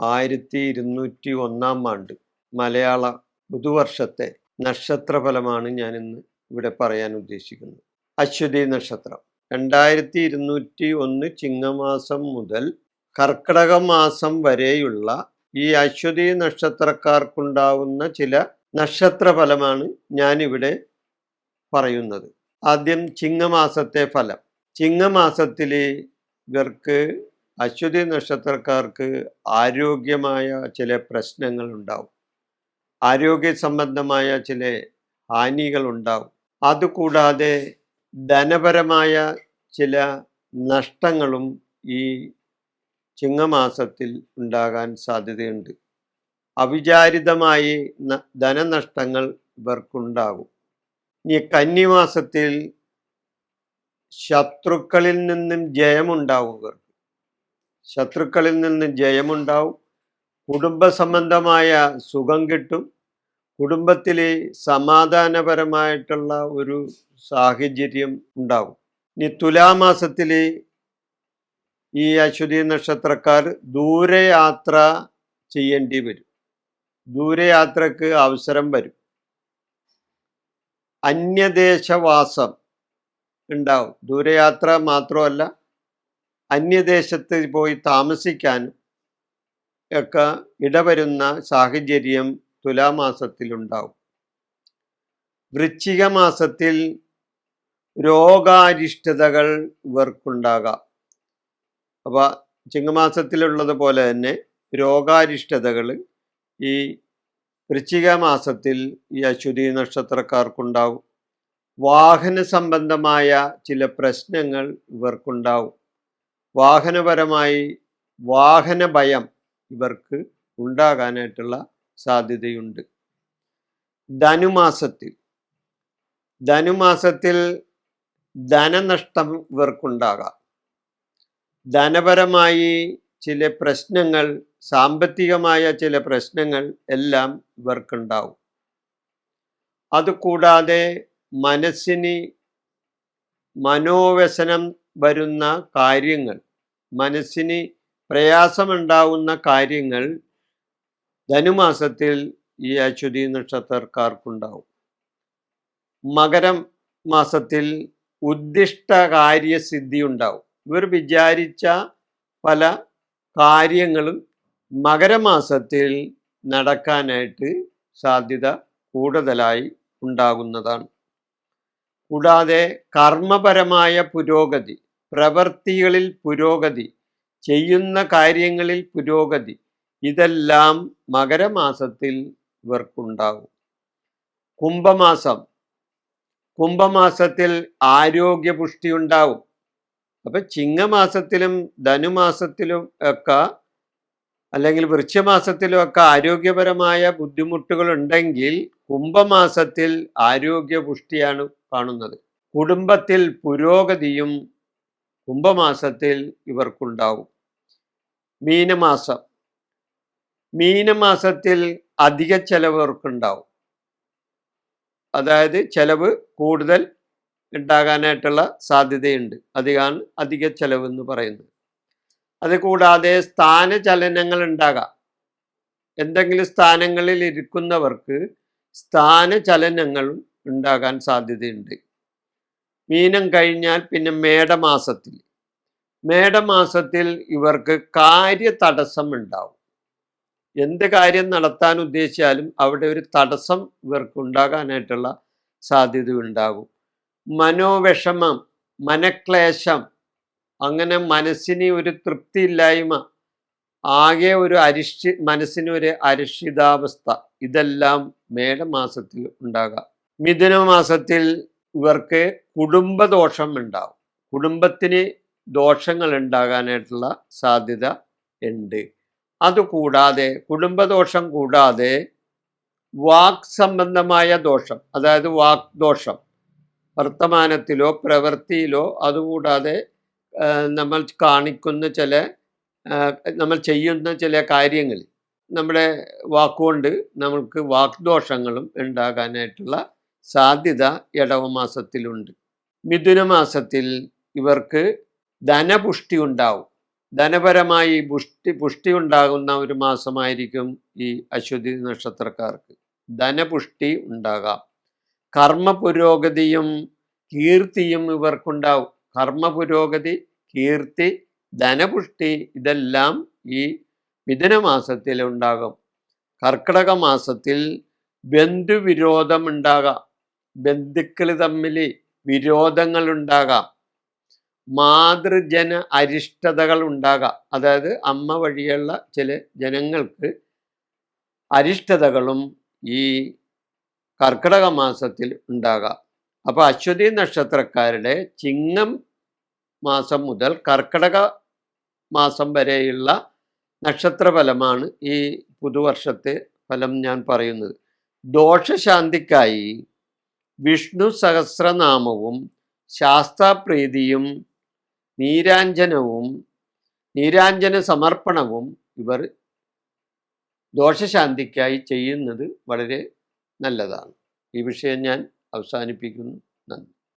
ആയിരത്തി ഇരുന്നൂറ്റി ഒന്നാം ആണ്ട് മലയാള പുതുവർഷത്തെ നക്ഷത്രഫലമാണ് ഇന്ന് ഇവിടെ പറയാൻ ഉദ്ദേശിക്കുന്നത്. അശ്വതി നക്ഷത്രം. രണ്ടായിരത്തി ഇരുന്നൂറ്റി ഒന്ന് ചിങ്ങമാസം മുതൽ കർക്കിടക മാസം വരെയുള്ള ഈ അശ്വതി നക്ഷത്രക്കാർക്കുണ്ടാവുന്ന ചില നക്ഷത്രഫലമാണ് ഞാനിവിടെ പറയുന്നത്. ആദ്യം ചിങ്ങമാസത്തെ ഫലം. ചിങ്ങമാസത്തിൽ ഇവർക്ക് അശ്വതി നക്ഷത്രക്കാർക്ക് ആരോഗ്യമായ ചില പ്രശ്നങ്ങൾ ഉണ്ടാവും. ആരോഗ്യ സംബന്ധമായ ചില ഹാനികൾ ഉണ്ടാവും. അതുകൂടാതെ ധനപരമായ ചില നഷ്ടങ്ങളും ഈ ചിങ്ങമാസത്തിൽ ഉണ്ടാകാൻ സാധ്യതയുണ്ട്. അവിചാരിതമായി ധനനഷ്ടങ്ങൾ ഇവർക്കുണ്ടാകും. ഈ കന്നിമാസത്തിൽ ശത്രുക്കളിൽ നിന്നും ജയമുണ്ടാവും ഇവർക്ക്. ശത്രുക്കളിൽ നിന്ന് ജയമുണ്ടാവും. കുടുംബ സംബന്ധമായ സുഖം കിട്ടും. കുടുംബത്തിലെ സമാധാനപരമായിട്ടുള്ള ഒരു സാഹചര്യം ഉണ്ടാവും ഇനി തുലാമാസത്തിൽ ഈ അശ്വതി നക്ഷത്രക്കാർ ദൂരയാത്ര ചെയ്യേണ്ടി വരും. ദൂരയാത്രക്ക് അവസരം വരും. അന്യദേശവാസം ഉണ്ടാവും. ദൂരയാത്ര മാത്രമല്ല അന്യദേശത്ത് പോയി താമസിക്കാനും ഒക്കെ ഇടവരുന്ന സാഹചര്യം തുലാമാസത്തിലുണ്ടാവും. വൃശ്ചിക മാസത്തിൽ രോഗാരിഷ്ടതകൾ ഇവർക്കുണ്ടാകാം. അപ്പോൾ ചിങ്ങമാസത്തിലുള്ളത് പോലെ തന്നെ രോഗാരിഷ്ടതകൾ ഈ വൃശ്ചിക മാസത്തിൽ ഈ അശ്വതി നക്ഷത്രക്കാർക്കുണ്ടാവും. വാഹന സംബന്ധമായ ചില പ്രശ്നങ്ങൾ ഇവർക്കുണ്ടാവും. വാഹനപരമായി വാഹന ഭയം ഇവർക്ക് ഉണ്ടാകാനായിട്ടുള്ള സാധ്യതയുണ്ട്. ധനുമാസത്തിൽ. ധനുമാസത്തിൽ ധനനഷ്ടം ഇവർക്കുണ്ടാകാം. ധനപരമായി ചില പ്രശ്നങ്ങൾ സാമ്പത്തികമായ ചില പ്രശ്നങ്ങൾ എല്ലാം ഇവർക്കുണ്ടാവും. അതുകൂടാതെ മനസ്സിന് മനോവ്യസനം വരുന്ന കാര്യങ്ങൾ മനസ്സിന് പ്രയാസമുണ്ടാവുന്ന കാര്യങ്ങൾ ധനുമാസത്തിൽ ഈ അശ്വതി നക്ഷത്രക്കാർക്കുണ്ടാവും. മകരം മാസത്തിൽ ഉദ്ദിഷ്ട കാര്യസിദ്ധി ഉണ്ടാവും. ഇവർ വിചാരിച്ച പല കാര്യങ്ങളും മകരമാസത്തിൽ നടക്കാനായിട്ട് സാധ്യത കൂടുതലായി ഉണ്ടാകുന്നതാണ്. കൂടാതെ കർമ്മപരമായ പുരോഗതി. പ്രവൃത്തികളിൽ പുരോഗതി ചെയ്യുന്ന കാര്യങ്ങളിൽ പുരോഗതി ഇതെല്ലാം മകരമാസത്തിൽ ഇവർക്കുണ്ടാകും. കുംഭമാസം. കുംഭമാസത്തിൽ ആരോഗ്യപുഷ്ടി ഉണ്ടാവും. അപ്പൊ ചിങ്ങമാസത്തിലും ധനുമാസത്തിലും ഒക്കെ അല്ലെങ്കിൽ വൃക്ഷമാസത്തിലും ഒക്കെ ആരോഗ്യപരമായ ബുദ്ധിമുട്ടുകൾ ഉണ്ടെങ്കിൽ കുംഭമാസത്തിൽ ആരോഗ്യപുഷ്ടിയാണ് കാണുന്നത്. കുടുംബത്തിൽ പുരോഗതിയും കുംഭമാസത്തിൽ ഇവർക്കുണ്ടാവും. മീനമാസം. മീനമാസത്തിൽ അധിക ചെലവ് ഇവർക്കുണ്ടാവും. അതായത് ചെലവ് കൂടുതൽ ഉണ്ടാകാനായിട്ടുള്ള സാധ്യതയുണ്ട്. അധികമാണ് അധിക ചെലവ് എന്ന് പറയുന്നത്. അത് കൂടാതെ സ്ഥാനചലനങ്ങൾ ഉണ്ടാകാം. എന്തെങ്കിലും സ്ഥാനങ്ങളിൽ ഇരിക്കുന്നവർക്ക് സ്ഥാനചലനങ്ങളും ഉണ്ടാകാൻ സാധ്യതയുണ്ട്. മീനം കഴിഞ്ഞാൽ പിന്നെ മേടമാസത്തിൽ. മേടമാസത്തിൽ ഇവർക്ക് കാര്യ തടസ്സം ഉണ്ടാവും എന്ത് കാര്യം നടത്താൻ ഉദ്ദേശിച്ചാലും അവിടെ ഒരു തടസ്സം ഇവർക്ക് ഉണ്ടാകാനായിട്ടുള്ള സാധ്യത ഉണ്ടാകും മനോവിഷമം മനക്ലേശം അങ്ങനെ മനസ്സിന് ഒരു തൃപ്തിയില്ലായ്മ ആകെ ഒരു അരിഷ്ഠി മനസ്സിന് ഒരു അരിഷിതാവസ്ഥ ഇതെല്ലാം മേടമാസത്തിൽ ഉണ്ടാകാം. മിഥുന മാസത്തിൽ ഇവർക്ക് കുടുംബദോഷം ഉണ്ടാവും. കുടുംബത്തിന് ദോഷങ്ങൾ ഉണ്ടാകാനായിട്ടുള്ള സാധ്യത ഉണ്ട്. അതുകൂടാതെ കുടുംബദോഷം കൂടാതെ വാക് സംബന്ധമായ ദോഷം അതായത് വാക് ദോഷം വർത്തമാനത്തിലോ പ്രവൃത്തിയിലോ അതുകൂടാതെ നമ്മൾ കാണിക്കുന്ന ചില നമ്മൾ ചെയ്യുന്ന ചില കാര്യങ്ങളിൽ നമ്മുടെ വാക്കുകൊണ്ട് നമ്മൾക്ക് വാക്ദോഷങ്ങളും ഉണ്ടാകാനായിട്ടുള്ള സാധ്യത ഇടവമാസത്തിലുണ്ട് മിഥുനമാസത്തിൽ ഇവർക്ക് ധനപുഷ്ടി ഉണ്ടാവും. ധനപരമായി പുഷ്ടി പുഷ്ടി ഉണ്ടാകുന്ന ഒരു മാസമായിരിക്കും ഈ അശ്വതി നക്ഷത്രക്കാർക്ക് ധനപുഷ്ടി ഉണ്ടാകാം. കർമ്മ പുരോഗതിയും കീർത്തിയും ഇവർക്കുണ്ടാവും. കർമ്മ പുരോഗതി കീർത്തി ധനപുഷ്ടി ഇതെല്ലാം ഈ മിഥുന മാസത്തിൽ ഉണ്ടാകും. കർക്കിടക മാസത്തിൽ ബന്ധുവിരോധം ഉണ്ടാകാം. ബന്ധുക്കൾ തമ്മിൽ വിരോധങ്ങൾ ഉണ്ടാകാം മാതൃജന അരിഷ്ടതകൾ ഉണ്ടാകാം. അതായത് അമ്മ വഴിയുള്ള ചില ജനങ്ങൾക്ക് അരിഷ്ടതകളും ഈ കർക്കിടക മാസത്തിൽ ഉണ്ടാകാം. അപ്പോൾ അശ്വതി നക്ഷത്രക്കാരുടെ ചിങ്ങം മാസം മുതൽ കർക്കിടക മാസം വരെയുള്ള നക്ഷത്രഫലമാണ് ഈ പുതുവർഷത്തെ ഫലം ഞാൻ പറയുന്നത്. ദോഷശാന്തിക്കായി വിഷ്ണു സഹസ്രനാമവും ശാസ്താപ്രീതിയും നീരാഞ്ജനവും നീരാഞ്ജന സമർപ്പണവും ഇവർ ദോഷശാന്തിക്കായി ചെയ്യുന്നത് വളരെ നല്ലതാണ്. ഈ വിഷയം ഞാൻ അവസാനിപ്പിക്കുന്നു. നന്ദി.